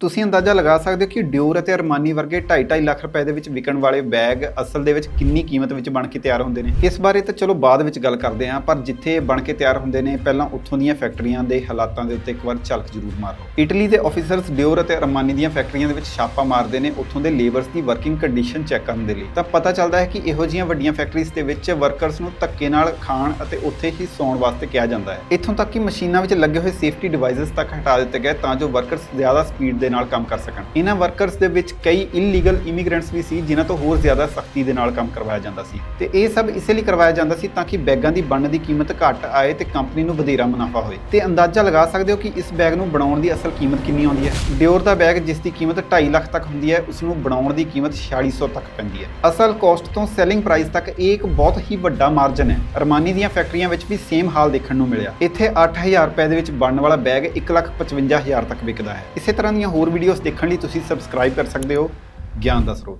ਤੁਸੀਂ ਅੰਦਾਜ਼ਾ ਲਗਾ ਸਕਦੇ ਹੋ ਕਿ ਡਿਓਰ ਅਤੇ ਅਰਮਾਨੀ ਵਰਗੇ 2.5 ਲੱਖ ਰੁਪਏ ਦੇ ਵਿੱਚ ਵਿਕਣ ਵਾਲੇ ਬੈਗ ਅਸਲ ਦੇ ਵਿੱਚ ਕਿੰਨੀ ਕੀਮਤ ਵਿੱਚ ਬਣ ਕੇ ਤਿਆਰ ਹੁੰਦੇ ਨੇ? ਇਸ ਬਾਰੇ ਤਾਂ ਚਲੋ ਬਾਅਦ ਵਿੱਚ ਗੱਲ ਕਰਦੇ ਹਾਂ, ਪਰ ਜਿੱਥੇ ਇਹ ਬਣ ਕੇ ਤਿਆਰ ਹੁੰਦੇ ਨੇ, ਪਹਿਲਾਂ ਉੱਥੋਂ ਦੀਆਂ ਫੈਕਟਰੀਆਂ ਦੇ ਹਾਲਾਤਾਂ ਦੇ ਉੱਤੇ ਇੱਕ ਵਾਰ ਝਲਕ ਜ਼ਰੂਰ ਮਾਰੋ। ਇਟਲੀ ਦੇ ਆਫੀਸਰਸ ਡਿਓਰ ਅਤੇ ਅਰਮਾਨੀ ਦੀਆਂ ਫੈਕਟਰੀਆਂ ਦੇ ਵਿੱਚ ਛਾਪਾ ਮਾਰਦੇ ਨੇ, ਉੱਥੋਂ ਦੇ ਲੇਬਰਸ ਦੀ ਵਰਕਿੰਗ ਕੰਡੀਸ਼ਨ ਚੈੱਕ ਕਰਨ ਦੇ ਲਈ। ਤਾਂ ਪਤਾ ਚੱਲਦਾ ਹੈ ਕਿ ਇਹੋ ਜਿਹੀਆਂ ਵੱਡੀਆਂ ਫੈਕਟਰੀਜ਼ ਦੇ ਵਿੱਚ ਵਰਕਰਸ ਨੂੰ ਧੱਕੇ ਨਾਲ ਖਾਣ ਅਤੇ ਉੱਥੇ ਹੀ ਸੌਣ ਵਾਸਤੇ ਕਿਹਾ ਜਾਂਦਾ ਹੈ। ਇੱਥੋਂ ਤੱਕ ਕਿ ਮਸ਼ੀਨਾਂ ਵਿੱਚ ਲੱਗੇ ਹੋਏ ਸੇਫਟੀ ਡਿਵਾਈਸਸ ਤੱਕ ਹਟਾ ਦਿੱਤੇ ਗਏ ਤਾਂ ਜੋ ਵਰਕਰਸ ਜ਼ਿਆਦਾ ਸਪੀਡ ਦੇ ਦੇ ਨਾਲ ਕੰਮ ਕਰ ਸਕਣ। ਇਹਨਾਂ ਵਰਕਰਸ ਦੇ ਵਿੱਚ ਕਈ ਇਲੀਗਲ ਇਮੀਗ੍ਰੈਂਟਸ ਵੀ ਸੀ, ਜਿਨ੍ਹਾਂ ਤੋਂ ਹੋਰ ਜ਼ਿਆਦਾ ਸਖਤੀ ਦੇ ਨਾਲ ਕੰਮ ਕਰਵਾਇਆ ਜਾਂਦਾ ਸੀ। ਤੇ ਇਹ ਸਭ ਇਸੇ ਲਈ ਕਰਵਾਇਆ ਜਾਂਦਾ ਸੀ ਤਾਂ ਕਿ ਬੈਗਾਂ ਦੀ ਬਣਨ ਦੀ ਕੀਮਤ ਘੱਟ ਆਏ ਤੇ ਕੰਪਨੀ ਨੂੰ ਵਧੇਰਾ ਮੁਨਾਫਾ ਹੋਏ। ਤੇ ਅੰਦਾਜ਼ਾ ਲਗਾ ਸਕਦੇ ਹੋ ਕਿ ਇਸ ਬੈਗ ਨੂੰ ਬਣਾਉਣ ਦੀ ਅਸਲ ਕੀਮਤ ਕਿੰਨੀ ਆਉਂਦੀ ਹੈ? ਡਿਓਰ ਦਾ ਬੈਗ, ਜਿਸ ਦੀ ਕੀਮਤ 2.5 ਲੱਖ ਤੱਕ ਹੁੰਦੀ ਹੈ, ਉਸ ਨੂੰ ਬਣਾਉਣ ਦੀ ਕੀਮਤ 4600 ਤੱਕ ਪੈਂਦੀ ਹੈ। ਅਸਲ ਕਾਸਟ ਤੋਂ ਸੈਲਿੰਗ ਪ੍ਰਾਈਸ ਤੱਕ ਇਹ ਇੱਕ ਬਹੁਤ ਹੀ ਵੱਡਾ ਮਾਰਜਨ ਹੈ। ਅਰਮਾਨੀ ਦੀਆਂ ਫੈਕਟਰੀਆਂ ਵਿੱਚ ਵੀ ਸੇਮ ਹਾਲ ਦੇਖਣ ਨੂੰ ਮਿਲਿਆ। ਇੱਥੇ 8000 ਰੁਪਏ ਦੇ ਵਿੱਚ ਬਣਨ ਵਾਲਾ ਬੈਗ 155000 ਤੱਕ ਵਿਕਦਾ ਹੈ। ਇਸੇ ਤਰ੍ਹਾਂ ਦੀਆਂ ਹੋਰ ਵੀਡੀਓਜ਼ ਦੇਖਣ ਲਈ ਤੁਸੀਂ ਸਬਸਕ੍ਰਾਈਬ ਕਰ ਸਕਦੇ ਹੋ ਗਿਆਨ ਦਾ ਸਰੋਤ।